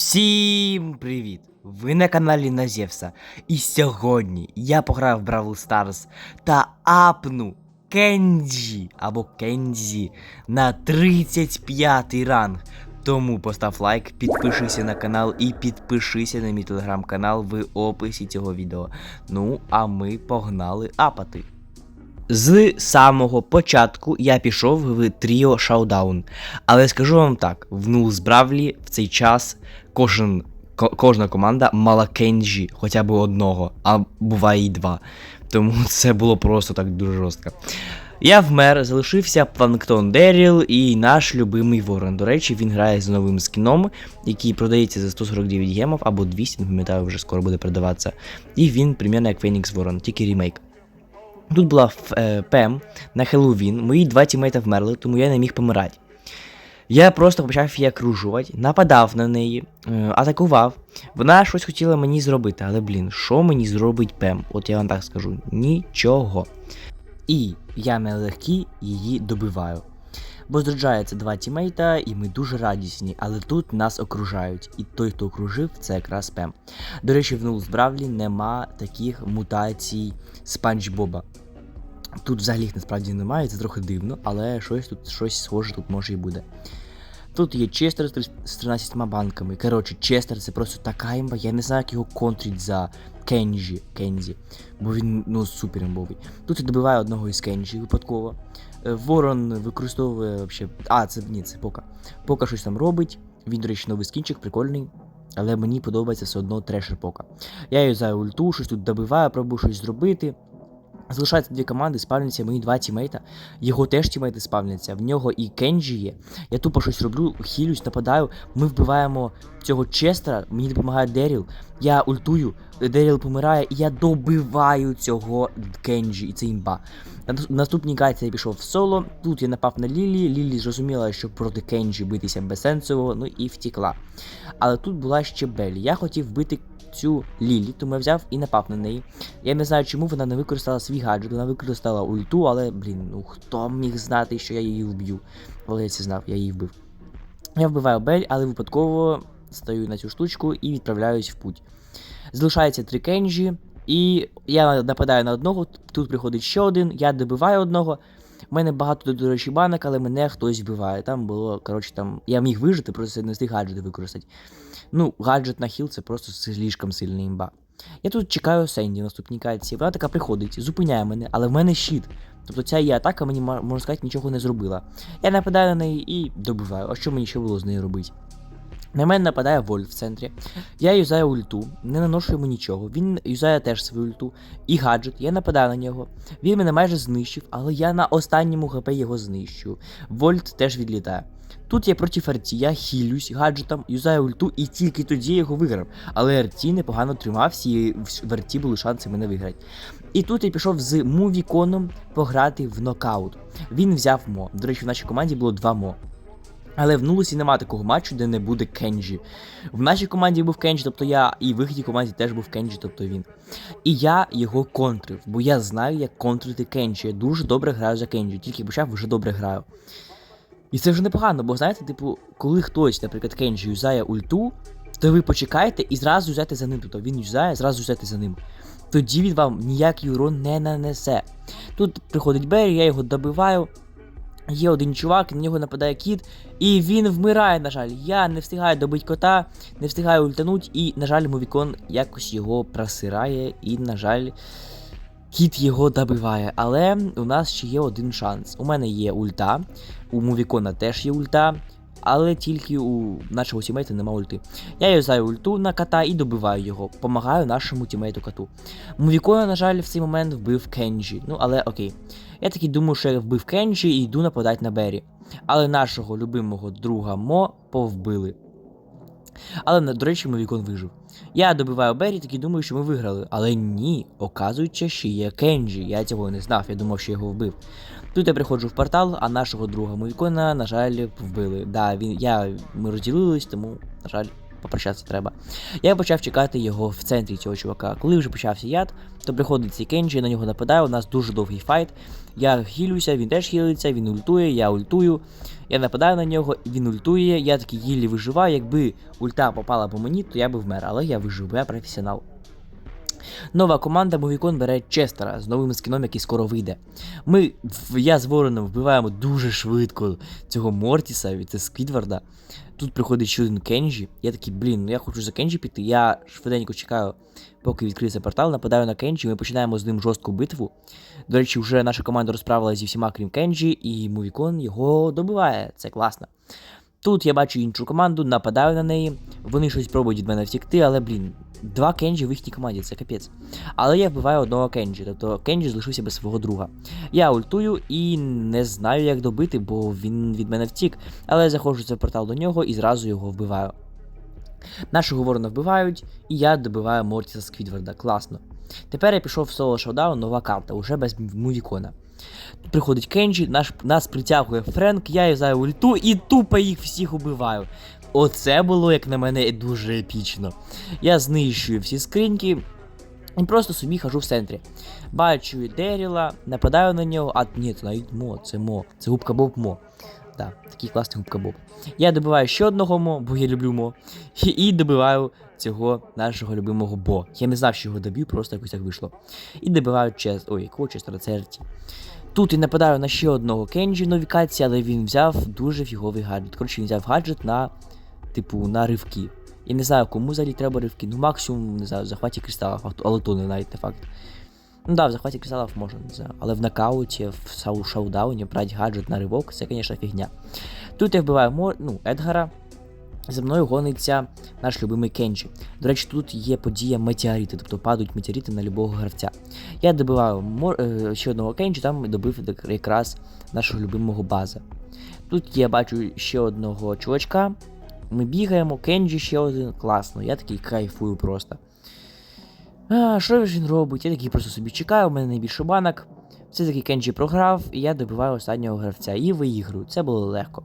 Всім привіт! Ви на каналі Назєвса. І сьогодні я пограв в Бравл Старс та апну Кенджі або Кензі на 35 ранг. Тому постав лайк, підпишися на канал і підпишися на мій телеграм-канал в описі цього відео. Ну, а ми погнали апати. З самого початку я пішов в Тріо Шаудаун. Але скажу вам так: в Нулс Бравлі в цей час кожен, ко- кожна команда мала кенджі хоча б одного, а буває і два. Тому це було просто так дуже жорстко. Я вмер, залишився Планктон Деріл і наш любимий Ворон. До речі, він грає з новим скіном, який продається за 149 гемів або 200, не пам'ятаю, вже скоро буде продаватися. І він примерно як Фенікс Ворон, тільки ремейк. Тут була е, Пем на Хеллоуін, мої два тімейта вмерли, тому я не міг помирати. Я просто почав її окружувати, нападав на неї, е, атакував. Вона щось хотіла мені зробити, але блін, що мені зробить Пем? От я вам так скажу: нічого. І я нелегкі її добиваю. Бо зроджається два тімейта, і ми дуже радісні, але тут нас окружають. І той, хто окружив, це якраз Пем. До речі, в Нулс Бравлі нема таких мутацій Спанч Боба. Тут взагалі їх насправді немає, це трохи дивно, але щось тут щось схоже тут може і буде. Тут є Честер з 13 банками. Коротше, Честер це просто така імба, я не знаю, як його контрить за Кенджі, Кензі, бо він ну супер імбовий. Тут я добиваю одного із Кенджі випадково. Е, Ворон використовує вообще. А, це ні, це Пока. Пока щось там робить. Він, до речі, новий скінчик, прикольний. Але мені подобається все одно трешер Пока. Я юзаю ульту, щось тут добиваю, пробую щось зробити. Залишаються дві команди, спавняться мої два тімейта. Його теж тімейти спавняться. В нього і Кенджі є. Я тупо щось роблю, хілюсь, нападаю. Ми вбиваємо цього Честера, мені допомагає Деріл. Я ультую, Деріл помирає, і я добиваю цього Кенджі, і це імба. Нас- наступній кайці я пішов в соло. Тут я напав на Лілі. Лілі зрозуміла, що проти Кенджі битися безсенсово, ну і втікла. Але тут була ще Белі. Я хотів вбити цю Лілі, тому я взяв і напав на неї. Я не знаю, чому вона не використала свій гаджет, вона використала ульту, але, блін, ну хто міг знати, що я її вб'ю. Але я це знав, я її вбив. Я вбиваю Бель, але випадково стою на цю штучку і відправляюсь в путь. Залишається три кенджі, і я нападаю на одного, тут приходить ще один, я добиваю одного. У мене багато, до речі, банок, але мене хтось вбиває. Там було, коротше, там. Я міг вижити, просто не встиг гаджети використати. Ну, гаджет на хіл це просто слишком сильна імба. Я тут чекаю Сенді в наступній катці. Вона така приходить, зупиняє мене, але в мене щит. Тобто ця її атака мені, можна сказати, нічого не зробила. Я нападаю на неї і добиваю. А що мені ще було з нею робити? На мене нападає Вольф в центрі. Я юзаю ульту, не наношу йому нічого. Він юзає теж свою ульту. І гаджет, я нападаю на нього. Він мене майже знищив, але я на останньому ХП його знищую. Вольт теж відлітає. Тут я проти Арті, я хілюсь гаджетом, юзаю ульту і тільки тоді його виграв. Але Арті непогано тримався і в Арті були шанси мене виграти. І тут я пішов з Мувіконом пограти в нокаут. Він взяв Мо. До речі, в нашій команді було два Мо. Але в нулусі нема такого матчу, де не буде Кенджі. В нашій команді був Кенджі, тобто я, і в їхній команді теж був Кенджі, тобто він. І я його контрив, бо я знаю, як контрити Кенджі. Я дуже добре граю за Кенджі, тільки почав вже добре граю. І це вже непогано, бо знаєте, типу, коли хтось, наприклад, Кенджі юзає ульту, то ви почекаєте і зразу юзайте за ним. Тобто він юзає, зразу юзайте за ним. Тоді він вам ніякий урон не нанесе. Тут приходить Беррі, я його добиваю. Є один чувак, на нього нападає кіт, і він вмирає, на жаль. Я не встигаю добити кота, не встигаю ультануть, і, на жаль, Мовікон якось його просирає, і, на жаль, кіт його добиває. Але у нас ще є один шанс. У мене є ульта, у Мовікона теж є ульта, але тільки у нашого тімейта нема ульти. Я юзаю ульту на кота і добиваю його. Помагаю нашому тімейту коту. Мувікою, на жаль, в цей момент вбив Кенджі. Ну, але окей. Я таки думаю, що я вбив Кенджі і йду нападати на Бері. Але нашого любимого друга Мо повбили. Але, до речі, Мовікон вижив. Я добиваю Бері, таки думаю, що ми виграли. Але ні, оказується, що є Кенджі. Я цього не знав, я думав, що його вбив. Тут я приходжу в портал, а нашого друга Мовікона, на жаль, вбили. Да, він, я, ми розділились, тому, на жаль, попрощатися треба. Я почав чекати його в центрі цього чувака. Коли вже почався яд, то приходить цей Кенджі, на нього нападає, у нас дуже довгий файт. Я хілюся, він теж хілиться, він ультує, я ультую. Я нападаю на нього, він ультує, я такий їлі виживаю. Якби ульта попала по мені, то я би вмер, але я вижив, я професіонал. Нова команда Movicon бере Честера з новим скіном, який скоро вийде. Ми, я з Вороном вбиваємо дуже швидко цього Мортіса від Сквідварда. Тут приходить ще один Кенджі. Я такий, блін, ну я хочу за Кенджі піти. Я швиденько чекаю, поки відкриється портал, нападаю на Кенджі, ми починаємо з ним жорстку битву. До речі, вже наша команда розправилася зі всіма, крім Кенджі, і Мувікон його добиває. Це класно. Тут я бачу іншу команду, нападаю на неї. Вони щось пробують від мене втікти, але блін, два Кенджі в їхній команді, це капець. Але я вбиваю одного Кенджі, тобто Кенджі залишився без свого друга. Я ультую і не знаю, як добити, бо він від мене втік. Але я заходжу в цей портал до нього і зразу його вбиваю. Нашого ворона вбивають, і я добиваю Мортіса Сквідварда. Класно. Тепер я пішов в соло шоудаун, нова карта, уже без мувікона. Тут приходить Кенджі, наш, нас притягує Френк, я юзаю ульту і тупо їх всіх убиваю. Оце було, як на мене, дуже епічно. Я знищую всі скриньки і просто собі хожу в центрі. Бачу Деріла, нападаю на нього, а ні, це навіть Мо, це Мо, це губка Боб Мо. Так, такий класний губка Боб. Я добиваю ще одного Мо, бо я люблю Мо. І, добиваю цього нашого любимого Бо. Я не знав, що його доб'ю, просто якось так вийшло. І добиваю чест. Ой, якого честера, це Тут і нападаю на ще одного Кенджі новікації, але він взяв дуже фіговий гаджет. Коротше, він взяв гаджет на, типу, на ривки. Я не знаю, кому взагалі треба ривки. Ну, максимум, не знаю, захваті кристалів, а- але то не навіть не факт. Ну да, в захваті кристалів можна, не. Але в нокауті, в шоудауні брати гаджет на ривок, це, звісно, фігня. Тут я вбиваю Мор... ну, Едгара. За мною гониться наш любимий Кенджі. До речі, тут є подія метеорити, тобто падають метеорити на любого гравця. Я добиваю мор... е, ще одного Кенджі, там добив якраз нашого любимого база. Тут я бачу ще одного чувачка. Ми бігаємо, Кенджі ще один. Класно, я такий кайфую просто. А, що ж він робить? Я такий просто собі чекаю, у мене найбільше банок. Все таки Кенджі програв, і я добиваю останнього гравця і виіграю. Це було легко.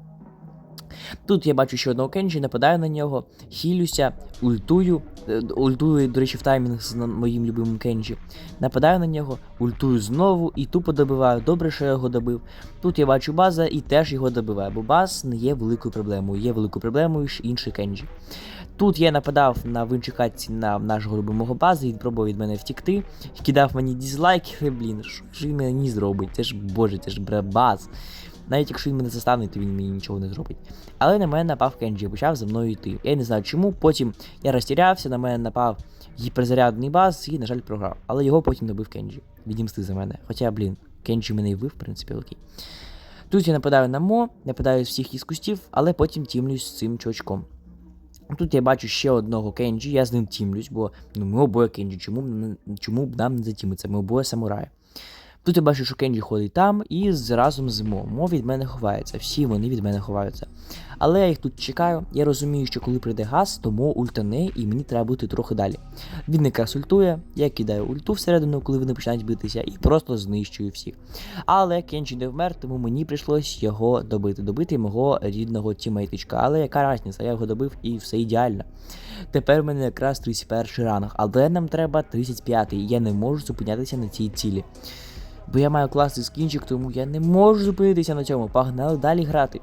Тут я бачу ще одного Кенджі, нападаю на нього, хілюся, ультую. е, Ультую, до речі, в таймінг з моїм любимим Кенджі. Нападаю на нього, ультую знову і тупо добиваю. Добре, що я його добив. Тут я бачу база і теж його добиваю, бо баз не є великою проблемою. Є великою проблемою інший Кенджі. Тут я нападав на винчикатці на нашого любимого база, він пробував від мене втікти, кидав мені дізлайки, блін, що він мені зробить? Це ж боже, це ж бре баз. Навіть якщо він мене застане, то він мені нічого не зробить. Але на мене напав Кенджі почав за мною йти. Я не знаю чому. Потім я розтірявся, на мене напав гіперзарядний баз і, на жаль, програв. Але його потім добив Кенджі. Відімсти за мене. Хоча, блін, Кенджі мене і вбив, в принципі, окей. Тут я нападаю на Мо, нападаю з всіх із кустів, але потім тімлюсь з цим чувачком. Тут я бачу ще одного Кенджі, я з ним тімлюсь, бо ну, ми обоє Кенджі, чому, чому б нам не затімитися? Ми обоє самураї. Тут я бачу, що Кенджі ходить там і разом з Мо. Мо від мене ховається, всі вони від мене ховаються. Але я їх тут чекаю, я розумію, що коли прийде газ, то Мо ультане і мені треба бути трохи далі. Він якраз ультує, я кидаю ульту всередину, коли вони починають битися, і просто знищую всіх. Але Кенджі не вмер, тому мені прийшлось його добити, добити мого рідного тімейтичка. Але яка різниця, я його добив і все ідеально. Тепер в мене якраз 31 ранг, але нам треба 35-й, я не можу зупинятися на цій цілі. Бо я маю класний скінчик, тому я не можу зупинитися на цьому. Погнали далі грати.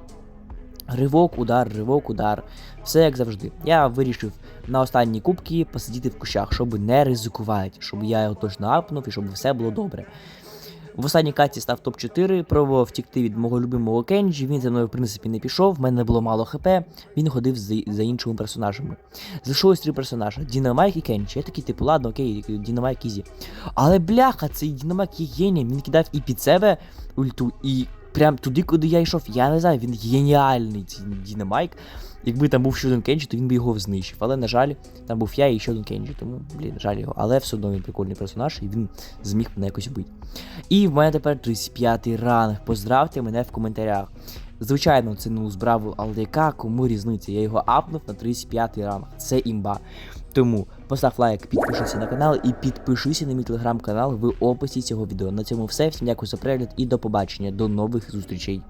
Ривок, удар, ривок, удар. Все як завжди. Я вирішив на останній кубки посидіти в кущах, щоб не ризикувати, щоб я його точно апнув і щоб все було добре. В останній каті став топ-4, пробував втікти від мого любимого Кенджі, він за мною, в принципі, не пішов, в мене було мало хп, він ходив за, за іншими персонажами. Залишилось три персонажа: Дінамайк і Кенджі. Я такий, типу, ладно, окей, Дінамайк ізі. Але бляха, цей Дінамайк є генієм, він кидав і під себе ульту, і прям туди, куди я йшов. Я не знаю, він геніальний Дінамайк. Якби там був ще Кенджі, то він би його знищив. Але, на жаль, там був я і ще Кенджі, тому, блін, жаль його. Але все одно він прикольний персонаж, і він зміг мене якось вбити. І в мене тепер 35-й ранг. Поздравте мене в коментарях. Звичайно, це ну збрав, але яка кому різниця? Я його апнув на 35-й ранг. Це імба. Тому постав лайк, підпишися на канал і підпишися на мій телеграм-канал в описі цього відео. На цьому все. Всім дякую за перегляд і до побачення. До нових зустрічей.